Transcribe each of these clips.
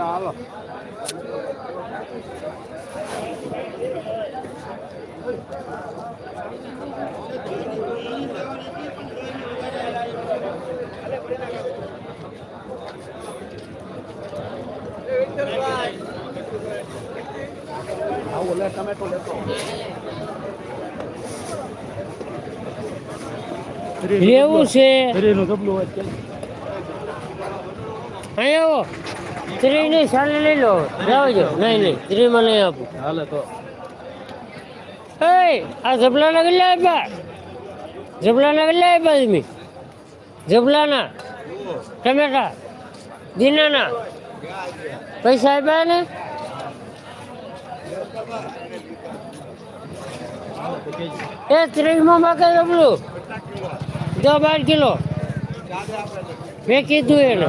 હાલો આવું લે ટમેટો લેતો એવું છે શરીરનું ગબલું હોય છે અહીં આવો ત્રી નહીં સાલે લઈ લો. લાવજો. નહીં નહીં. ત્રીમાં નહીં આપું. હાલે તો. એ આ જબલાના કેટલા આપ્યા? જબલાના કેટલા આપ્યા તમે? જબલાના ટમેટા દીનાના? પૈસા આપ્યા ને એ ત્રીસમાં માકે જબલું દો બાર કિલો. મેં કીધું એને.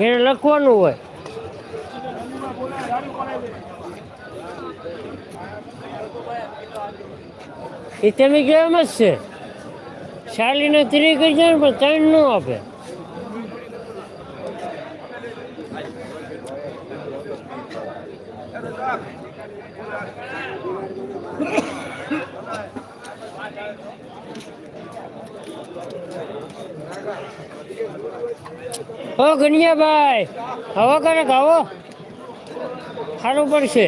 એને લખવાનું હોય. એ તમે કેમ જ છે. શાલીને ત્રી કરી જાય પણ ત્રણ ન આપે. ઓ ગણિયાભાઈ હવા કરે આવો સારું પડશે.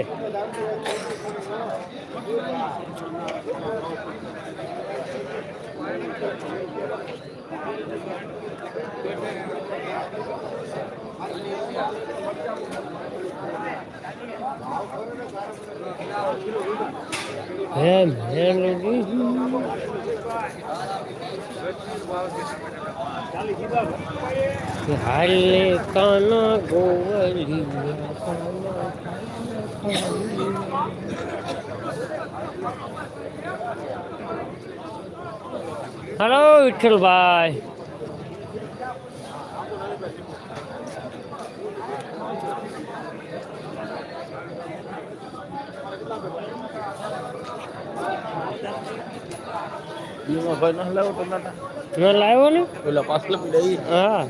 હાલે કાના ગોવલી હલો વિઠ્ઠલભાઈ બીમાં ભાઈ લાવો ટમેટા ન લાવ્યો ને? પેલા પાછલા પીડા ઈ હા.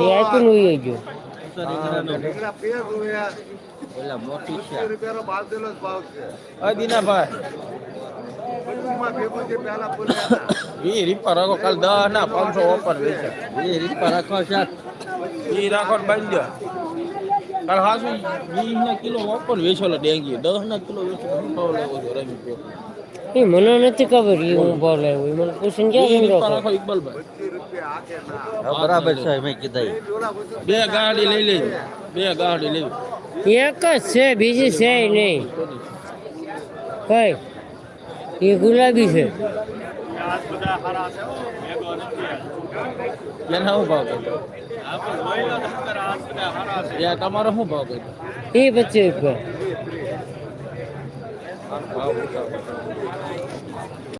એ આપ્યું ને ઉઈ ગયો પેલા મોટી છે. આ દીના ભાઈ ઈ રીપા રાખો કાલ દસ ના પાંચસો ઓપર વેચે. ઈ રીપા રાખો સાત ઈ રાખો ને બાંધી. દો કાલ હાસુ વીસ ના કિલો ઓપર વેચો ડેંગી દસ ના કિલો વેચો ભાવ લેવો છો રમી ગયો એ મને નથી ખબર એ હું ભાવ લાવ્યો એ મને પૂછીને ઈ ક્યાં રીપા સમજો રાખો ઇકબાલભાઈ બરાબર છે મેં કીધા બે ગાડી લઈ લેજો બે ગાડી લેવી એક જ છે બીજી છે નહીં કઈ એ ગુલાબી છે એના શું ભાવ કર્યો યા તમારો શું ભાવ કર્યો એ પચીસ રૂપિયા Thank you.